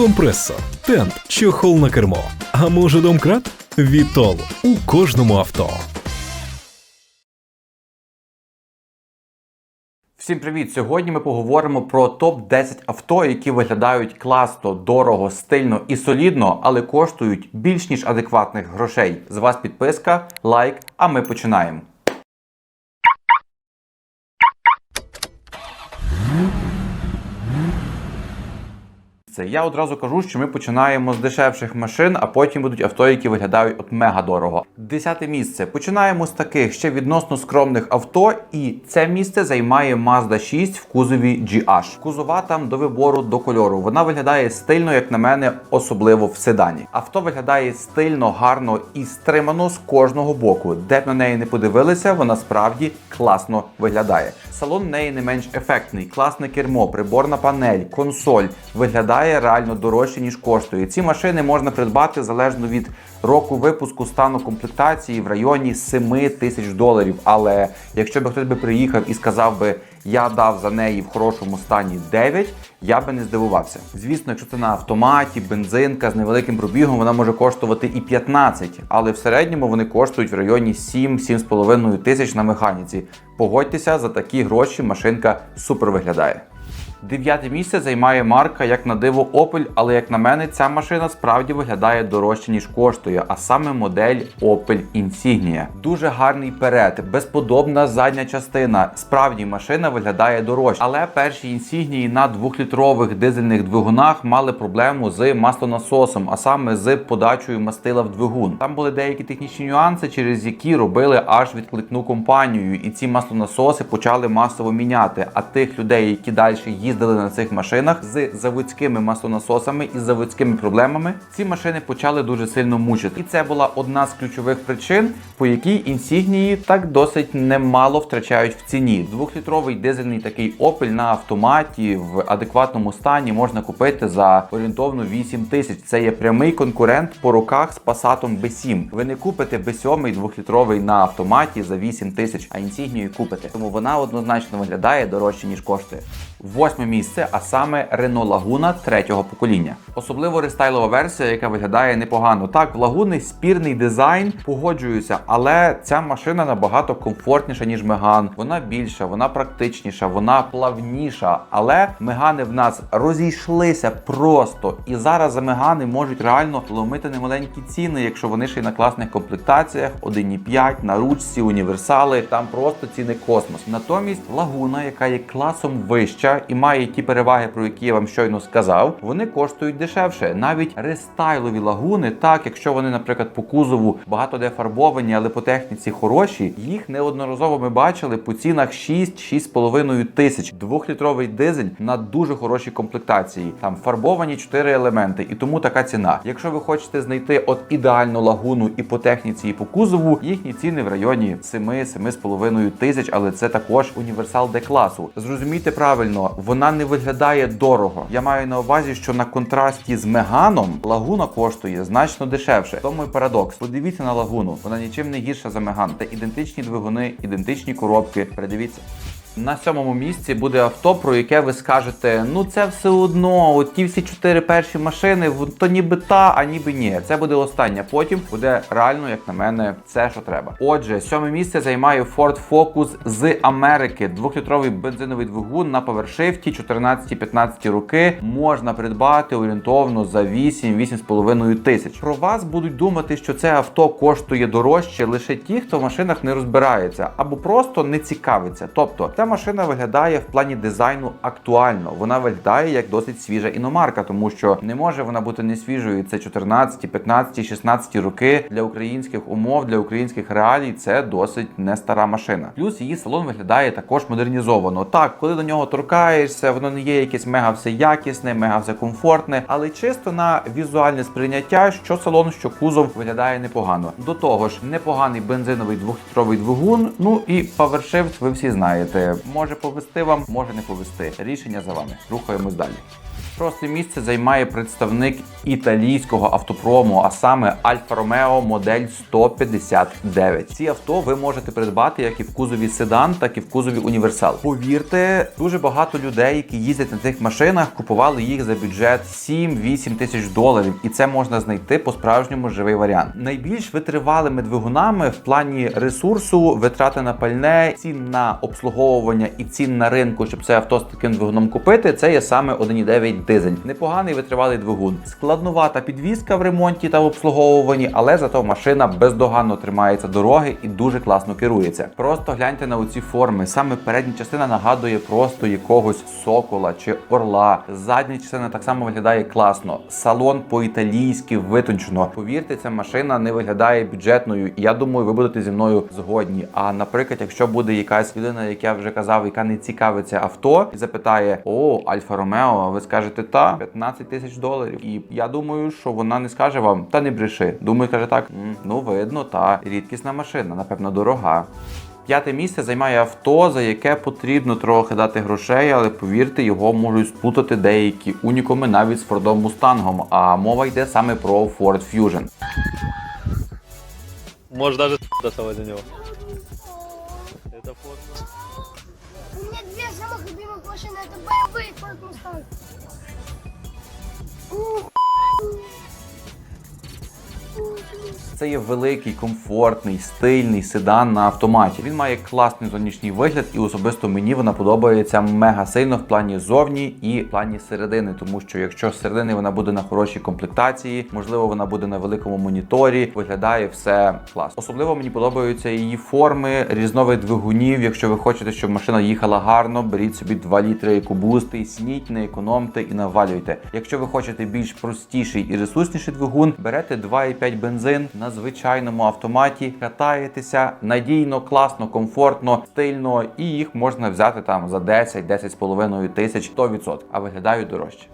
компресор, тент, чохол на кермо. А може домкрат? Вітол у кожному авто. Всім привіт! Сьогодні ми поговоримо про топ-10 авто, які виглядають класно, дорого, стильно і солідно, але коштують більш ніж адекватних грошей. З вас підписка, лайк, а ми починаємо. Це я одразу кажу, що ми починаємо з дешевших машин, а потім будуть авто, які виглядають от мега дорого. Десяте місце. Починаємо з таких ще відносно скромних авто, і це місце займає Mazda 6 в кузові GH. Кузова там до вибору до кольору. Вона виглядає стильно, як на мене, особливо в седані. Авто виглядає стильно, гарно і стримано з кожного боку. Де б на неї не подивилися, вона справді класно виглядає. Салон в неї не менш ефектний, класне кермо, приборна панель, консоль виглядає реально дорожче ніж коштує. Ці машини можна придбати залежно від року випуску стану комплектації в районі 7 тисяч доларів. Але якщо б хтось би приїхав і сказав би, я дав за неї в хорошому стані 9, я би не здивувався. Звісно, якщо це на автоматі, бензинка з невеликим пробігом, вона може коштувати і 15, але в середньому вони коштують в районі 7-7,5 тисяч на механіці. Погодьтеся, за такі гроші машинка супер виглядає. Дев'яте місце займає марка як на диво Opel, але як на мене, ця машина справді виглядає дорожче ніж коштує, а саме модель Opel Insignia. Дуже гарний перед, безподобна задня частина. Справді машина виглядає дорожче, але перші Insignia на двохлітрових дизельних двигунах мали проблему з маслонасосом, а саме з подачею мастила в двигун. Там були деякі технічні нюанси, через які робили аж відкликну компанію, і ці маслонасоси почали масово міняти. А тих людей, які далі їздили на цих машинах з заводськими маслонасосами і заводськими проблемами, ці машини почали дуже сильно мучити. І це була одна з ключових причин, по якій інсігнії так досить немало втрачають в ціні. Двохлітровий дизельний такий Opel на автоматі в адекватному стані можна купити за орієнтовно 8 тисяч. Це є прямий конкурент по руках з Passat B7. Ви не купите B7 двохлітровий на автоматі за 8 тисяч, а інсігнію купите. Тому вона однозначно виглядає дорожче ніж коштує. Восьме місце, а саме Renault Laguna третього покоління. Особливо рестайлова версія, яка виглядає непогано. Так, в Лагуни спірний дизайн, погоджуюся, але ця машина набагато комфортніша, ніж Меган. Вона більша, вона практичніша, вона плавніша. Але Мегани в нас розійшлися просто. І зараз за Мегани можуть реально ломити немаленькі ціни, якщо вони ще й на класних комплектаціях, 1,5, на ручці, універсали. Там просто ціни космос. Натомість Лагуна, яка є класом вища і має ті переваги, про які я вам щойно сказав, вони коштують дешевше. Навіть рестайлові лагуни, так якщо вони, наприклад, по кузову багато де фарбовані, але по техніці хороші, їх неодноразово ми бачили по цінах 6-6,5 тисяч. Двохлітровий дизель на дуже хорошій комплектації. Там фарбовані 4 елементи, і тому така ціна. Якщо ви хочете знайти от ідеальну лагуну і по техніці, і по кузову, їхні ціни в районі 7-7,5 тисяч, але це також універсал Д класу. Зрозумійте правильно, вона не виглядає дорого. Я маю на увазі, що на контрасті з Меганом лагуна коштує значно дешевше. Тому і парадокс. Подивіться на лагуну, вона нічим не гірша за Меган. Та ідентичні двигуни, ідентичні коробки. Передивіться. На сьомому місці буде авто, про яке ви скажете, ну це все одно, от ті всі чотири перші машини, то ніби та, а ніби ні. Це буде останнє. Потім буде реально, як на мене, все, що треба. Отже, сьоме місце займає Ford Focus з Америки. Двохлітровий бензиновий двигун на повершифті 14-15 роки можна придбати орієнтовно за 8-8,5 тисяч. Про вас будуть думати, що це авто коштує дорожче лише ті, хто в машинах не розбирається або просто не цікавиться. Тобто, ця машина виглядає в плані дизайну актуально. Вона виглядає як досить свіжа іномарка, тому що не може вона бути не свіжою. Це 14, 15, 16 роки для українських умов, для українських реалій. Це досить не стара машина. Плюс її салон виглядає також модернізовано. Так, коли до нього торкаєшся, воно не є якесь мега все якісне, мега все комфортне, але чисто на візуальне сприйняття, що салон, що кузов виглядає непогано. До того ж, непоганий бензиновий двохлітровий двигун. Ну і PowerShift ви всі знаєте. Може повести вам, може не повести. Рішення за вами. Рухаємось далі. Шосте місце займає представник італійського автопрому, а саме Альфа Ромео модель 159. Ці авто ви можете придбати як і в кузові седан, так і в кузові універсал. Повірте, дуже багато людей, які їздять на цих машинах, купували їх за бюджет 7-8 тисяч доларів, і це можна знайти по справжньому живий варіант. Найбільш витривалими двигунами в плані ресурсу, витрати на пальне, цін на обслуговування і цін на ринку, щоб це авто з таким двигуном купити. Це є саме 1,9 дизель. Непоганий витривалий двигун. Складнувата підвізка в ремонті та в обслуговуванні, але зато машина бездоганно тримається дороги і дуже класно керується. Просто гляньте на оці форми. Саме передня частина нагадує просто якогось сокола чи орла. Задня частина так само виглядає класно. Салон по-італійськи витончено. Повірте, ця машина не виглядає бюджетною. Я думаю, ви будете зі мною згодні. А наприклад, якщо буде якась людина, як я вже казав, яка не цікавиться авто, і запитає: О, Альфа Ромео, ви скажете та 15 тисяч доларів. І я думаю, що вона не скаже вам, та не бреши. Думаю, каже так: «М, ну видно, та рідкісна машина, напевно, дорога. П'яте місце займає авто, за яке потрібно трохи дати грошей, але повірте, його можуть сплутати деякі унікуми навіть з Фордом Мустангом. А мова йде саме про Ford Fusion. Можешь даже доставать за него. Это фото. У меня две самых любимых машины. Это BMW и Ford Mustang. Ooh. Це є великий, комфортний, стильний седан на автоматі. Він має класний зовнішній вигляд, і особисто мені вона подобається мега сильно в плані зовні і в плані середини. Тому що якщо з середини вона буде на хорошій комплектації, можливо, вона буде на великому моніторі, виглядає все класно. Особливо мені подобаються її форми, різновид двигунів. Якщо ви хочете, щоб машина їхала гарно, беріть собі 2 літри екобусти, сніть, не економте і навалюйте. Якщо ви хочете більш простіший і ресурсніший двигун, берете 2,5 бензин на звичайному автоматі, катаєтеся надійно, класно, комфортно, стильно, і їх можна взяти там за 10 10,5 тисяч 100%, а виглядають дорожче.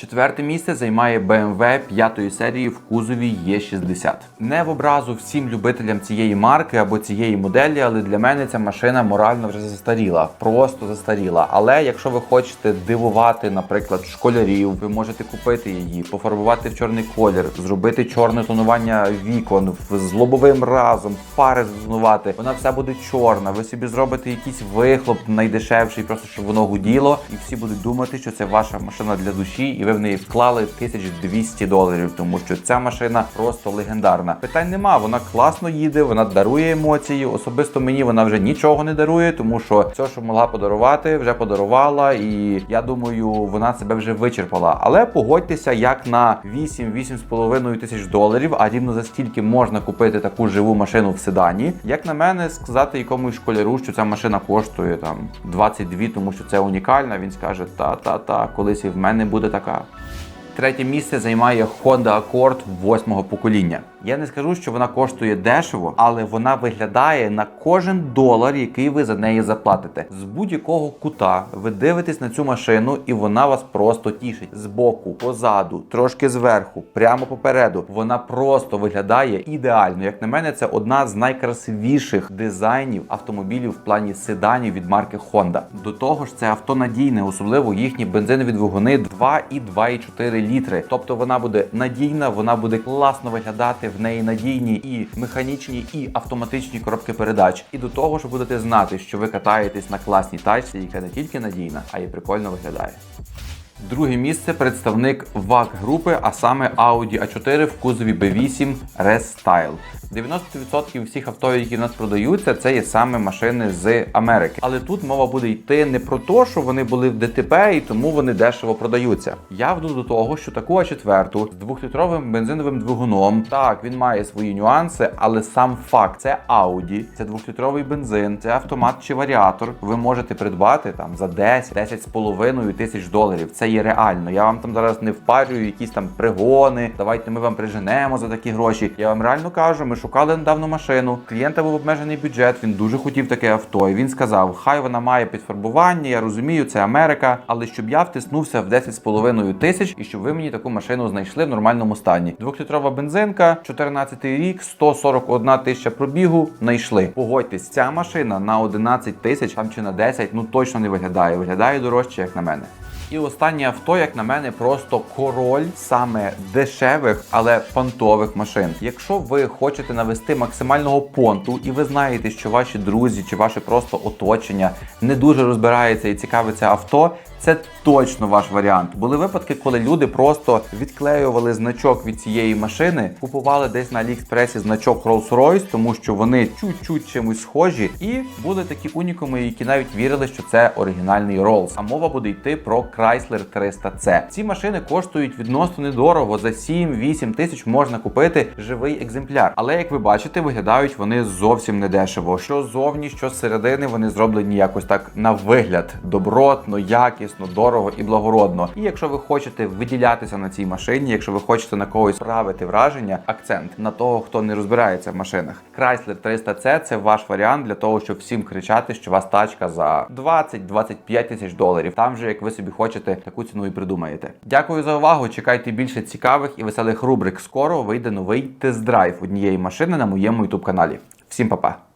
Четверте місце займає BMW 5 серії в кузові Е60. Не в образу всім любителям цієї марки або цієї моделі, але для мене ця машина морально вже застаріла, просто застаріла. Але якщо ви хочете дивувати, наприклад, школярів, ви можете купити її, пофарбувати в чорний колір, зробити чорне тонування вікон з лобовим разом, фари затонувати. Вона вся буде чорна. Ви собі зробите якийсь вихлоп найдешевший, просто щоб воно гуділо, і всі будуть думати, що це ваша машина для душі, і ви в неї вклали 1200 доларів, тому що ця машина просто легендарна. Питань нема, вона класно їде, вона дарує емоції. Особисто мені вона вже нічого не дарує, тому що все, що могла подарувати, вже подарувала, і я думаю, вона себе вже вичерпала. Але погодьтеся, як на 8-8,5 тисяч доларів, а рівно за стільки можна купити таку живу машину в седані. Як на мене, сказати якомусь школяру, що ця машина коштує там 22, тому що це унікальна. Він скаже: та та та, колись і в мене буде така. Третє місце займає Honda Accord восьмого покоління. Я не скажу, що вона коштує дешево, але вона виглядає на кожен долар, який ви за неї заплатите. З будь-якого кута ви дивитесь на цю машину, і вона вас просто тішить. Збоку, позаду, трошки зверху, прямо попереду. Вона просто виглядає ідеально. Як на мене, це одна з найкрасивіших дизайнів автомобілів в плані седанів від марки Honda. До того ж, це авто надійне, особливо їхні бензинові двигуни 2 і 2,4 літри. Тобто вона буде надійна, вона буде класно виглядати. В неї надійні і механічні, і автоматичні коробки передач. І до того ж будете знати, що ви катаєтесь на класній тачці, яка не тільки надійна, а й прикольно виглядає. Друге місце представник ВАК групи, а саме Audi A4 в кузові B8 Restyle. 90% всіх авто, які в нас продаються, це є саме машини з Америки. Але тут мова буде йти не про те, що вони були в ДТП і тому вони дешево продаються. Я веду до того, що таку А4 з двохлітровим бензиновим двигуном, так він має свої нюанси, але сам факт це Audi, це двохлітровий бензин, це автомат чи варіатор. Ви можете придбати там за 10 10,5 тисяч доларів. Це є реально. Я вам там зараз не впарюю якісь там пригони. Давайте ми вам приженемо за такі гроші. Я вам реально кажу, ми шукали недавно машину. Клієнта був обмежений бюджет. Він дуже хотів таке авто. І він сказав: хай вона має підфарбування. Я розумію, це Америка, але щоб я втиснувся в 10,5 тисяч і щоб ви мені таку машину знайшли в нормальному стані. Двохлітрова бензинка, 14 рік, 141 тисяча пробігу. Знайшли. Погодьтесь, ця машина на 11 тисяч там чи на 10, ну точно не виглядає. Виглядає дорожче, як на мене. І останнє авто, як на мене, просто король саме дешевих, але понтових машин. Якщо ви хочете навести максимального понту, і ви знаєте, що ваші друзі чи ваше просто оточення не дуже розбирається і цікавиться авто. Це точно ваш варіант. Були випадки, коли люди просто відклеювали значок від цієї машини, купували десь на Аліекспресі значок Rolls-Royce, тому що вони чуть-чуть чимось схожі, і були такі унікуми, які навіть вірили, що це оригінальний Rolls. А мова буде йти про Chrysler 300C. Ці машини коштують відносно недорого. За 7-8 тисяч можна купити живий екземпляр. Але як ви бачите, виглядають вони зовсім недешево. Що зовні, що зсередини вони зроблені якось так на вигляд добротно, якісно, дорого і благородно. І якщо ви хочете виділятися на цій машині, якщо ви хочете на когось справити враження, акцент на того, хто не розбирається в машинах. Chrysler 300C – це ваш варіант для того, щоб всім кричати, що вас тачка за 20-25 тисяч доларів. Там же, як ви собі хочете, таку ціну і придумаєте. Дякую за увагу. Чекайте більше цікавих і веселих рубрик. Скоро вийде новий тест-драйв однієї машини на моєму youtube каналі. Всім па-па!